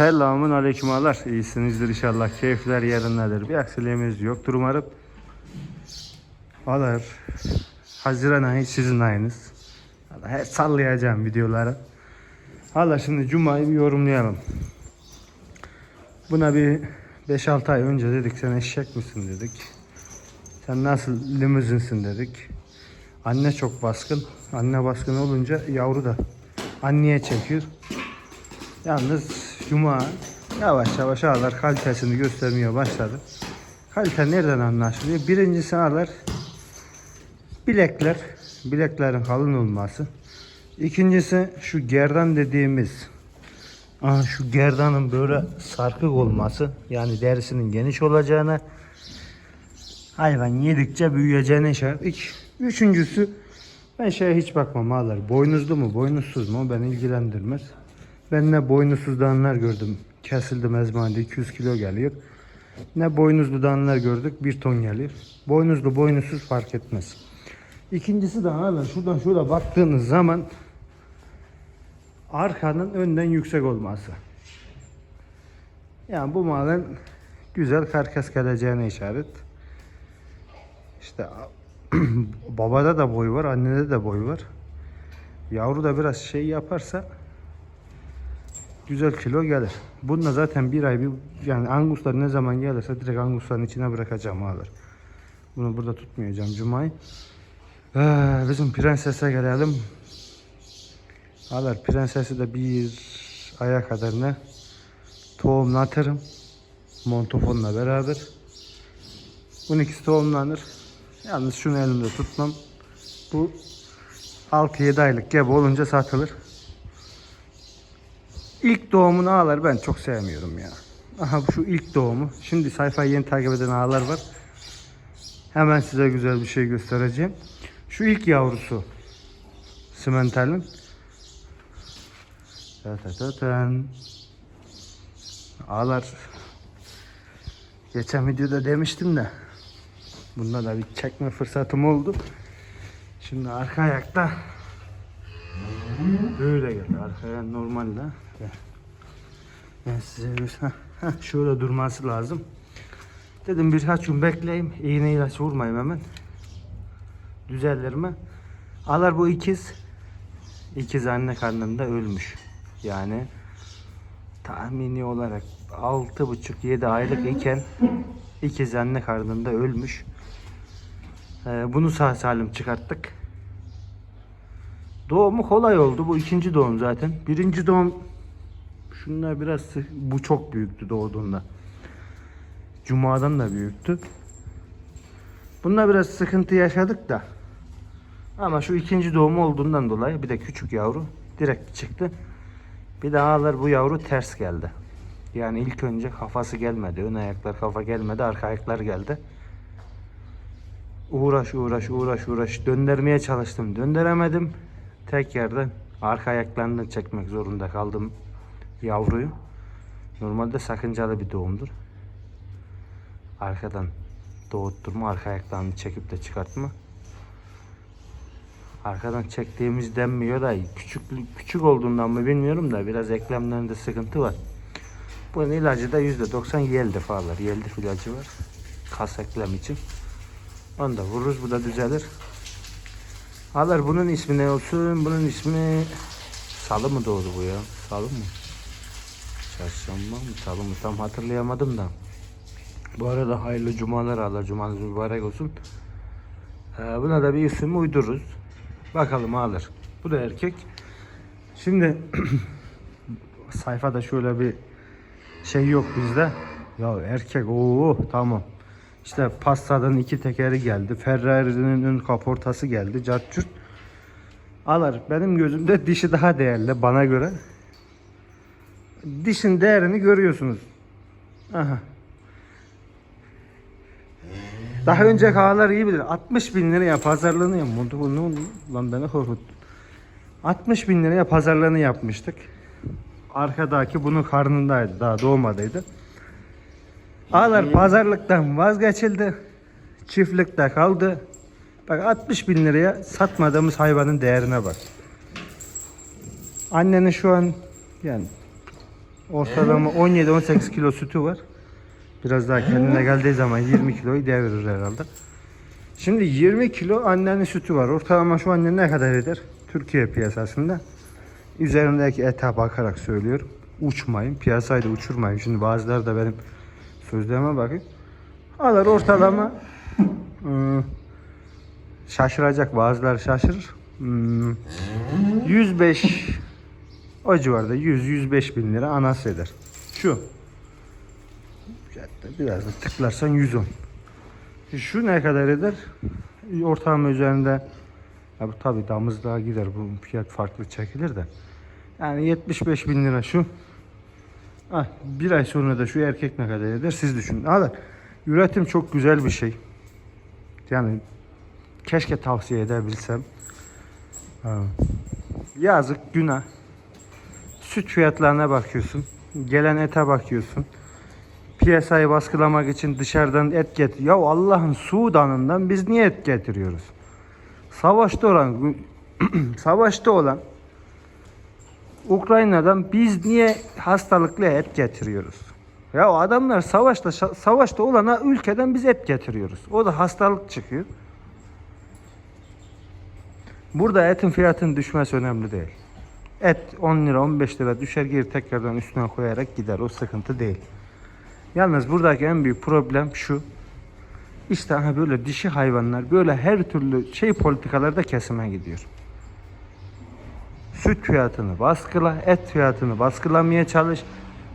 Selamun aleyküm ağalar. İyisinizdir inşallah. Keyifler yerindedir. Bir aksiliğimiz yoktur umarım. Ağalar. Haziran ayı sizin ayınız. Her sallayacağım videoları. Ağalar şimdi Cuma'yı bir yorumlayalım. Buna bir 5-6 ay önce dedik sen eşek misin dedik. Sen nasıl limuzinsin dedik. Anne çok baskın. Anne baskın olunca yavru da anneye çekiyor. Yalnız Cuma yavaş yavaş ağlar kalitesini göstermeye başladı. Kalite nereden anlaşılıyor? Birincisi ağlar bilekler. Bileklerin kalın olması. İkincisi şu gerdan dediğimiz aha şu gerdanın böyle sarkık olması. Yani derisinin geniş olacağına hayvan yedikçe büyüyeceğine işaret. İki. Üçüncüsü ben şeye hiç bakmam ağlar. Boynuzlu mu boynuzsuz mu beni ilgilendirmez. Ben ne boynuzsuz danlar gördüm. Kesildi mezmanede 200 kilo geliyor. Ne boynuzlu danlar gördük 1 ton geliyor. Boynuzlu boynuzsuz fark etmez. İkincisi de hala şuradan şöyle baktığınız zaman arkanın önden yüksek olması. Yani bu malın güzel karkas geleceğine işaret. İşte babada da boy var, annede de boy var. Yavru da biraz şey yaparsa güzel kilo gelir. Bununla zaten bir ay bir yani anguslar ne zaman gelirse direkt angusların içine bırakacağım ağlar. Bunu burada tutmayacağım cumayı. Ee, bizim prensese gelelim. Ağlar prensesi de bir aya kadar ne tohumlatırım. Montofonla beraber. Bunun ikisi tohumlanır. Yalnız şunu elimde tutmam. Bu 6-7 aylık gebe olunca satılır. İlk doğumunu ağlar ben çok sevmiyorum ya. Aha şu ilk doğumu. Şimdi sayfayı yeni takip eden ağlar var. Hemen size güzel bir şey göstereceğim. Şu ilk yavrusu. Simentalin. Tatataten. Ağlar. Geçen videoda demiştim de. Bunda da bir çekme fırsatım oldu. Şimdi arka ayakta Böyle geldi arkaya normalde. Gel. Ben size göster. Heh, şöyle durması lazım. Dedim birkaç gün bekleyeyim. İğne ilaç vurmayayım hemen. Düzelir mi? Alar bu ikiz. İkiz anne karnında ölmüş. Yani tahmini olarak 6,5-7 aylık iken ikiz anne karnında ölmüş. Ee, bunu sağ salim çıkarttık. Doğumu kolay oldu. Bu ikinci doğum zaten. Birinci doğum şunlar biraz sı- bu çok büyüktü doğduğunda. Cuma'dan da büyüktü. Bununla biraz sıkıntı yaşadık da. Ama şu ikinci doğum olduğundan dolayı bir de küçük yavru direkt çıktı. Bir de ağlar bu yavru ters geldi. Yani ilk önce kafası gelmedi. Ön ayaklar kafa gelmedi. Arka ayaklar geldi. Uğraş uğraş uğraş uğraş döndürmeye çalıştım. Döndüremedim. Tek yerden arka ayaklarından çekmek zorunda kaldım yavruyu. Normalde sakıncalı bir doğumdur. Arkadan doğutturma, arka ayaklarını çekip de çıkartma. Arkadan çektiğimiz denmiyor da küçük küçük olduğundan mı bilmiyorum da biraz eklemlerinde sıkıntı var. Bunun ilacı da %90 yeldif alır. Yeldif ilacı var. Kas eklem için. Onu da vururuz bu da düzelir. Alır bunun ismi ne olsun? Bunun ismi Salı mı doğdu bu ya? Salı mı? Çarşamba mı? Salı mı? Tam hatırlayamadım da. Bu arada hayırlı cumalar Allah cumanız mübarek olsun. Ee, buna da bir isim uydururuz. Bakalım alır. Bu da erkek. Şimdi sayfada şöyle bir şey yok bizde. Ya erkek o tamam. İşte Passat'ın iki tekeri geldi. Ferrari'nin ön kaportası geldi. Cartçurt. Alır. Benim gözümde dişi daha değerli bana göre. Dişin değerini görüyorsunuz. Aha. Daha önce ağalar iyi bilir. 60 bin liraya pazarlığını yapmıştı. Bu ne oldu? Lan beni korkuttun. 60 bin liraya pazarlığını yapmıştık. Arkadaki bunun karnındaydı. Daha doğmadıydı. Ağlar pazarlıktan vazgeçildi. Çiftlikte kaldı. Bak 60 bin liraya satmadığımız hayvanın değerine bak. Annenin şu an yani Ortalama 17-18 kilo sütü var. Biraz daha kendine geldiği zaman 20 kiloyu devirir herhalde. Şimdi 20 kilo annenin sütü var. Ortalama şu anne ne kadar eder? Türkiye piyasasında. Üzerindeki ete bakarak söylüyorum. Uçmayın. Piyasayı da uçurmayın. Şimdi bazıları da benim sözlerime bakın. Alır ortalama ıı, şaşıracak bazıları şaşırır. Hmm, 105 o civarda 100-105 bin lira anası eder. Şu. Biraz da tıklarsan 110. Şu ne kadar eder? Ortalama üzerinde ya bu tabi damızlığa gider bu fiyat farklı çekilir de. Yani 75 bin lira şu. Ah, bir ay sonra da şu erkek ne kadar eder siz düşünün. Abi üretim çok güzel bir şey. Yani keşke tavsiye edebilsem. Ha. Yazık günah. Süt fiyatlarına bakıyorsun. Gelen ete bakıyorsun. Piyasayı baskılamak için dışarıdan et get. Ya Allah'ın Sudan'ından biz niye et getiriyoruz? Savaşta olan savaşta olan Ukrayna'dan biz niye hastalıklı et getiriyoruz? Ya adamlar savaşta savaşta olana ülkeden biz et getiriyoruz. O da hastalık çıkıyor. Burada etin fiyatının düşmesi önemli değil. Et 10 lira 15 lira düşer geri tekrardan üstüne koyarak gider. O sıkıntı değil. Yalnız buradaki en büyük problem şu. İşte böyle dişi hayvanlar böyle her türlü şey politikalarda kesime gidiyor. Süt fiyatını baskıla, et fiyatını baskılamaya çalış.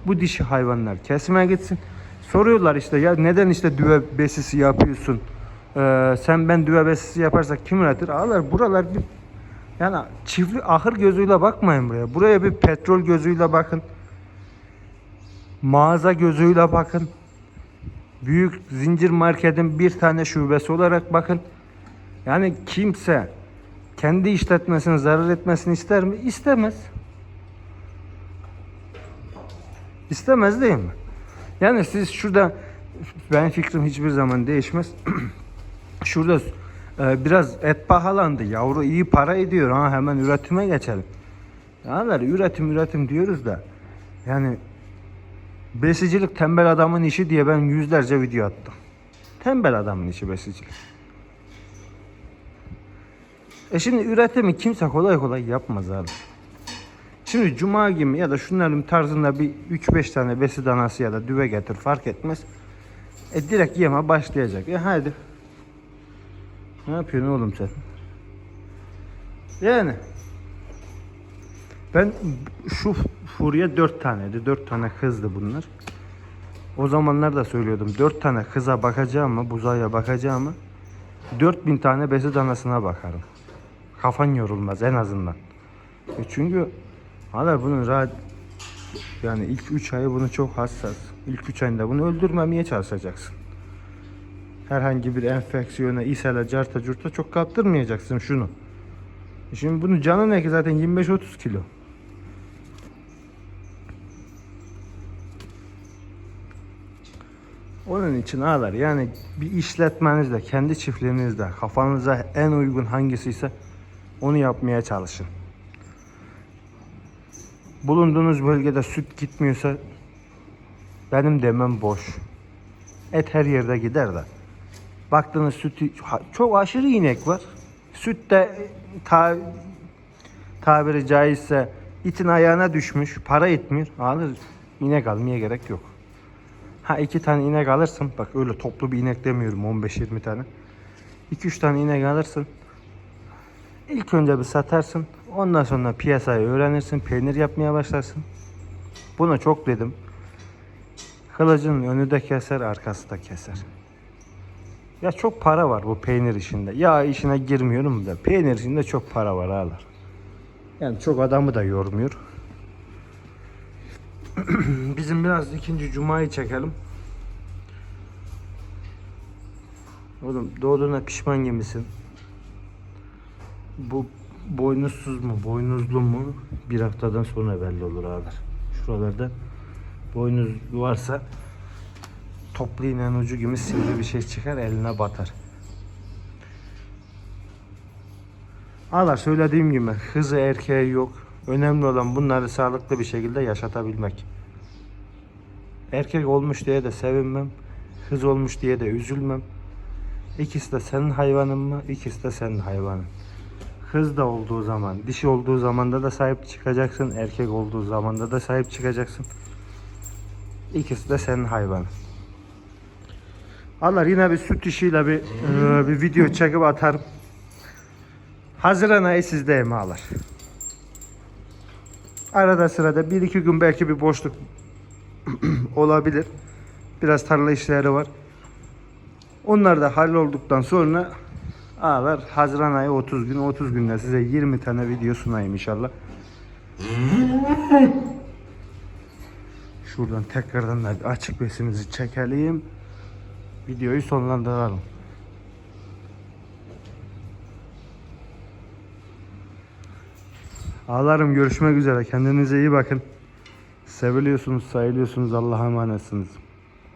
Bu dişi hayvanlar kesime gitsin. Soruyorlar işte ya neden işte düve besisi yapıyorsun? Ee, sen ben düve besisi yaparsak kim üretir? Ağlar buralar bir yani çiftli ahır gözüyle bakmayın buraya. Buraya bir petrol gözüyle bakın. Mağaza gözüyle bakın. Büyük zincir marketin bir tane şubesi olarak bakın. Yani kimse kendi işletmesine zarar etmesini ister mi? İstemez. İstemez değil mi? Yani siz şurada ben fikrim hiçbir zaman değişmez. şurada e, biraz et pahalandı. Yavru iyi para ediyor. Ha hemen üretime geçelim. Yani üretim üretim diyoruz da yani besicilik tembel adamın işi diye ben yüzlerce video attım. Tembel adamın işi besicilik. E şimdi üretimi kimse kolay kolay yapmaz abi. Şimdi cuma gibi ya da şunların tarzında bir 3-5 tane besi danası ya da düve getir fark etmez. E direkt yeme başlayacak. E hadi. Ne yapıyorsun oğlum sen? Yani. Ben şu furya 4 taneydi. 4 tane kızdı bunlar. O zamanlar da söylüyordum. 4 tane kıza bakacağım mı, buzaya bakacağım mı? 4000 tane besi danasına bakarım. Kafan yorulmaz en azından. E çünkü hala bunun rahat yani ilk 3 ayı bunu çok hassas. İlk 3 ayında bunu öldürmemeye çalışacaksın. Herhangi bir enfeksiyona, ishale, carta, curta çok kaptırmayacaksın şunu. E Şimdi bunun canı ne ki zaten 25-30 kilo. Onun için ağlar yani bir işletmenizde, kendi çiftliğinizde kafanıza en uygun hangisiyse onu yapmaya çalışın. Bulunduğunuz bölgede süt gitmiyorsa benim demem boş. Et her yerde gider de. Baktığınız sütü çok aşırı inek var. Süt de ta, tabiri caizse itin ayağına düşmüş. Para etmiyor. Alır. inek almaya gerek yok. Ha iki tane inek alırsın. Bak öyle toplu bir inek demiyorum 15-20 tane. 2-3 tane inek alırsın. İlk önce bir satarsın. Ondan sonra piyasayı öğrenirsin. Peynir yapmaya başlarsın. Bunu çok dedim. Kılıcın önü de keser, arkası da keser. Ya çok para var bu peynir işinde. Ya işine girmiyorum da peynir işinde çok para var ağlar. Yani çok adamı da yormuyor. Bizim biraz ikinci cumayı çekelim. Oğlum doğduğuna pişman gibisin. Bu boynuzsuz mu, boynuzlu mu bir haftadan sonra belli olur ağlar. Şuralarda boynuz varsa toplu iğnenin ucu gibi sivri bir şey çıkar eline batar. Ağlar söylediğim gibi hızı erkeği yok. Önemli olan bunları sağlıklı bir şekilde yaşatabilmek. Erkek olmuş diye de sevinmem. Kız olmuş diye de üzülmem. İkisi de senin hayvanın mı? İkisi de senin hayvanın. Kız da olduğu zaman, dişi olduğu zamanda da sahip çıkacaksın. Erkek olduğu zamanda da sahip çıkacaksın. İkisi de senin hayvanın. Allah yine bir süt işiyle bir, e, bir video çekip atarım. Haziran ayı sizdeyim ağlar. Arada sırada bir iki gün belki bir boşluk olabilir. Biraz tarla işleri var. Onlar da hallolduktan sonra ağlar Haziran ayı 30 gün 30 günde size 20 tane video sunayım inşallah. Şuradan tekrardan da açık besimizi çekelim. Videoyu sonlandıralım. Ağlarım görüşmek üzere. Kendinize iyi bakın. Seviliyorsunuz, sayılıyorsunuz. Allah'a emanetsiniz.